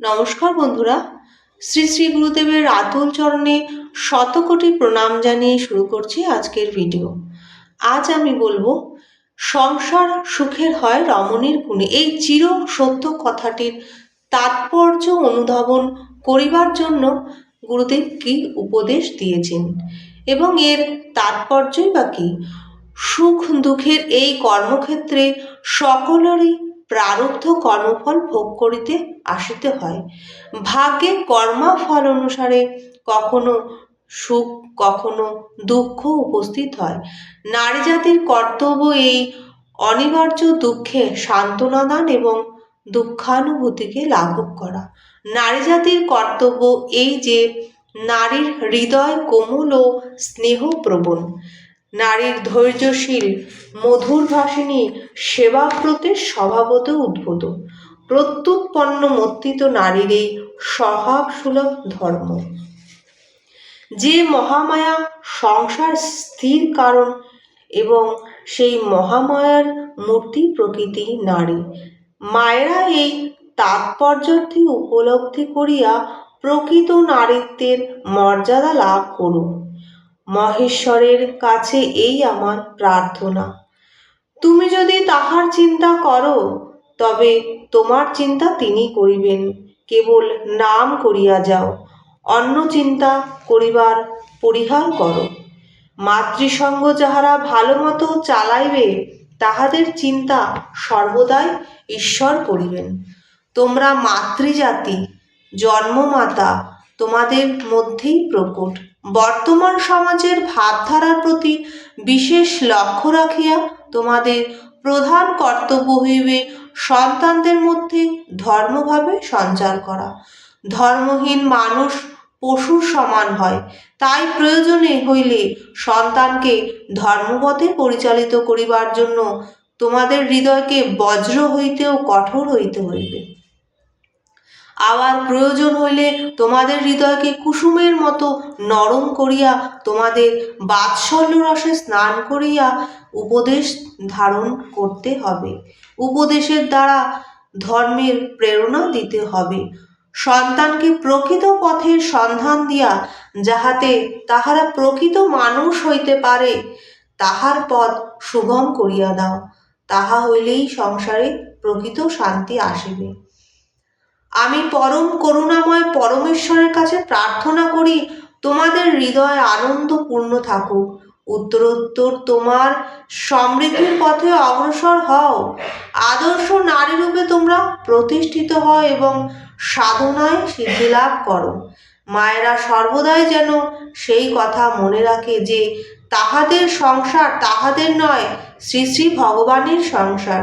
নমস্কার বন্ধুরা। শ্রী শ্রী গুরুদেবের আতুল চরণে শতকোটি প্রণাম জানিয়ে শুরু করছি আজকের ভিডিও। আজ আমি বলব, সংসার সুখের হয় রমণীর গুণে। এই চির সত্য কথাটির তাৎপর্য অনুধাবন করিবার জন্য গুরুদেব কি উপদেশ দিয়েছেন? এবং এর তাৎপর্যই বা কি? সুখ দুঃখের এই কর্মক্ষেত্রে সকলেরই প্রারব্ধ কর্মফল ভোগ করিতে আসিতে হয়। ভাগ্যে কর্মফল অনুসারে কখনো সুখ, কখনো দুঃখ উপস্থিত হয়। নারী জাতির কর্তব্য এই অনিবার্য দুঃখে সান্ত্বনা দান এবং দুঃখানুভূতিকে লাঘব করা। নারী জাতির কর্তব্য এই যে, নারীর হৃদয় কোমল ও স্নেহপ্রবণ। নারীর ধৈর্যশীল, মধুর ভাষিনী সেবাব্রতের স্বভাবত উদ্ভূত। প্রত্যুৎপন্ন মত্তিত নারীর এই স্বভাব সুলভ ধর্ম। যে মহামায়া সংসার স্থির কারণ এবং সেই মহামায়ার মূর্তি প্রকৃতি নারী। মায়েরা এই তাৎপর্যার্থী উপলব্ধি করিয়া প্রকৃত নারীত্বের মর্যাদা লাভ করুক। মহেশ্বরের কাছে এই আমার প্রার্থনা। তুমি যদি তাহার চিন্তা করো, তবে তোমার চিন্তা তিনি করিবেন। কেবল নাম করিয়া যাও, অন্য চিন্তা করিবার পরিহার করো। মাতৃসঙ্গ যাহারা ভালো মতো চালাইবে, তাহাদের চিন্তা সর্বদাই ঈশ্বর করিবেন। তোমরা মাতৃজাতি, জন্মমাতা তোমাদের মধ্যেই প্রকট। বর্তমান সমাজের ভাবধারার প্রতি বিশেষ লক্ষ্য রাখিয়া তোমাদের প্রধান কর্তব্য হইবে সন্তানদের মধ্যে ধর্মভাবে সঞ্চার করা। ধর্মহীন মানুষ পশুর সমান হয়, তাই প্রয়োজনে হইলে সন্তানকে ধর্মপথে পরিচালিত করিবার জন্য তোমাদের হৃদয়কে বজ্র হইতেও কঠোর হইতে হইবে। আবার প্রয়োজন হইলে তোমাদের হৃদয়কে কুসুমের মতো নরম করিয়া তোমাদের বাৎসল্য রসে স্নান করিয়া উপদেশ ধারণ করতে হবে। উপদেশের দ্বারা ধর্মের প্রেরণা দিতে হবে। সন্তানকে প্রকৃত পথের সন্ধান দিয়া যাহাতে তাহারা প্রকৃত মানুষ হইতে পারে, তাহার পথ সুগম করিয়া দাও। তাহা হইলেই সংসারে প্রকৃত শান্তি আসিবে। আমি পরম করুণাময় পরমেশ্বরের কাছে প্রার্থনা করি, তোমাদের হৃদয় আনন্দপূর্ণ থাকুক। উত্তরোত্তর তোমার সমৃদ্ধির পথে অগ্রসর হও। আদর্শ নারীরূপে তোমরা প্রতিষ্ঠিত হও এবং সাধনায় সিদ্ধি লাভ করো। মায়েরা সর্বদাই যেন সেই কথা মনে রাখে যে, তাহাদের সংসার তাহাদের নয়, শ্রী শ্রী ভগবানের সংসার।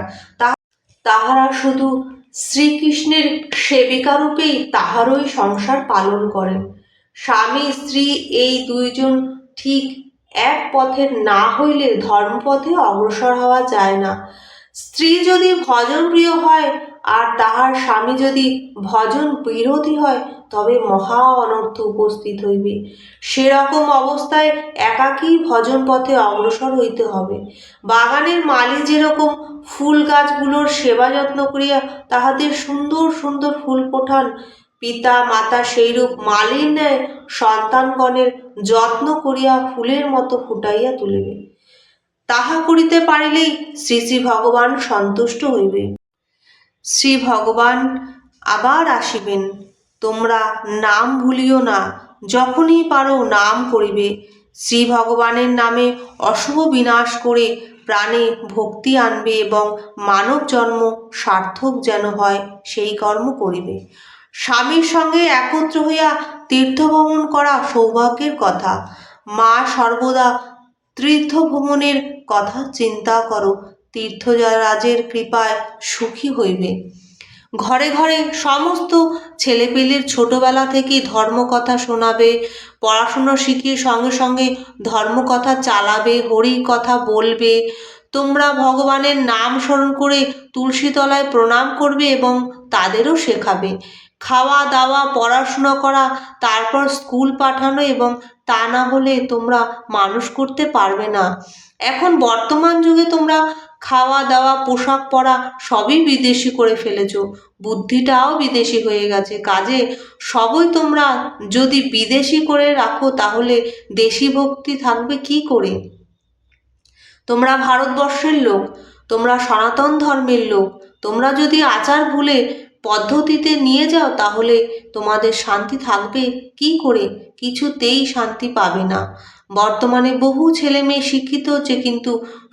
তাহারা শুধু শ্রীকৃষ্ণের সেবিকারূপেই তাহারই সংসার পালন করেন। স্বামী, স্ত্রী এই দুইজন ঠিক এক পথের না হইলে ধর্মপথে অগ্রসর হওয়া যায় না। স্ত্রী যদি ভজন প্রিয় হয় আর তাহার স্বামী যদি ভজন বিরোধী হয় তবে মহা অনর্থ উপস্থিত হইবে। সেরকম অবস্থায় একাকী ভজন পথে অগ্রসর হইতে হবে। বাগানের মালি যেরকম ফুল গাছগুলোর সেবা যত্ন করিয়া তাহাদের সুন্দর সুন্দর ফুল পোঠান, পিতা মাতা সেইরূপ মালির ন্যায় সন্তানগণের যত্ন করিয়া ফুলের মতো ফুটাইয়া তুলিবে। তাহা করিতে পারিলেই শ্রী শ্রী ভগবান সন্তুষ্ট হইবে। শ্রী ভগবান আবার আসিবেন। তোমরা নাম ভুলিও না, যখনই পারো নাম করিবে। শ্রী ভগবানের নামে অশুভ বিনাশ করে প্রাণে ভক্তি আনবে এবং মানব জন্ম সার্থক যেন হয়, সেই কর্ম করিবে। স্বামীর সঙ্গে একত্র হইয়া তীর্থভ্রমণ করা সৌভাগ্যের কথা। মা সর্বদা তীর্থভ্রমণের কথা চিন্তা করো তীর্থরাজের কৃপায় সুখী হইবে। ঘরে ঘরে সমস্ত ছেলেপেলের ছোটবেলা থেকেই ধর্মকথা শোনাবে, পড়াশুনো শিখিয়ে সঙ্গে সঙ্গে ধর্মকথা চালাবে হরির কথা বলবে। তোমরা ভগবানের নাম স্মরণ করে তুলসী তলায় প্রণাম করবে এবং তাদেরও শেখাবে। খাওয়া দাওয়া, পড়াশোনা করা, তারপর স্কুল পাঠানো এবং তা না হলে তোমরা মানুষ করতে পারবে না। এখন বর্তমান যুগে তোমরা খাওয়া দাওয়া পোশাক পরা সবই বিদেশি করে ফেলেছ। বুদ্ধিটাও বিদেশি হয়ে গেছে। কাজে সবই তোমরা যদি বিদেশি করে রাখো, তাহলে দেশি ভক্তি থাকবে কি করে? তোমরা ভারতবর্ষের লোক, তোমরা সনাতন ধর্মের লোক, তোমরা যদি আচার ভুলে পদ্ধতিতে নিয়ে যাও, তাহলে তোমাদের শান্তি থাকবে কি করে? কিছুতেই শান্তি পাবে না। বর্তমানে বহু ছেলে মেয়ে শিক্ষিত হচ্ছে, কিন্তু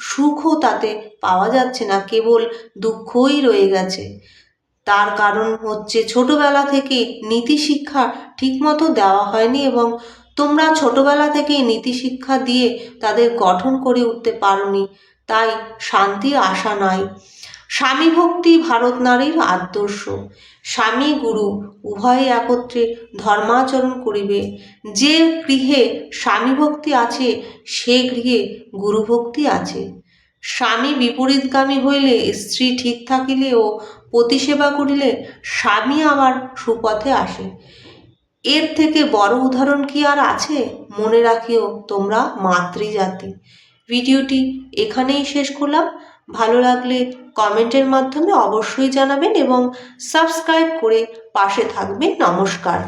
সুখও তাতে পাওয়া যাচ্ছে না, কেবল দুঃখই রয়ে গেছে। তার কারণ হচ্ছে ছোটবেলা থেকে নীতি শিক্ষা ঠিকমতো দেওয়া হয়নি এবং তোমরা ছোটবেলা থেকে নীতি শিক্ষা দিয়ে তাদের গঠন করে উঠতে পারোনি, তাই শান্তির আশা নাই স্বামী ভক্তি ভারত নারীর আদর্শ। স্বামী গুরু উভয়ে একত্রে ধর্মাচরণ করিবে। যে গৃহে স্বামী ভক্তি আছে, সে গৃহে গুরু ভক্তি আছে। স্বামী বিপরীতগামী হইলে স্ত্রী ঠিক থাকিলে ও পতিসেবা করিলে স্বামী আবার সুপথে আসে। এর থেকে বড় উদাহরণ কি আর আছে? মনে রাখিও তোমরা মাতৃজাতি। ভিডিওটি এখানেই শেষ করলাম। ভালো লাগলে কমেন্টের মাধ্যমে অবশ্যই জানাবেন এবং সাবস্ক্রাইব করে পাশে থাকবেন। নমস্কার।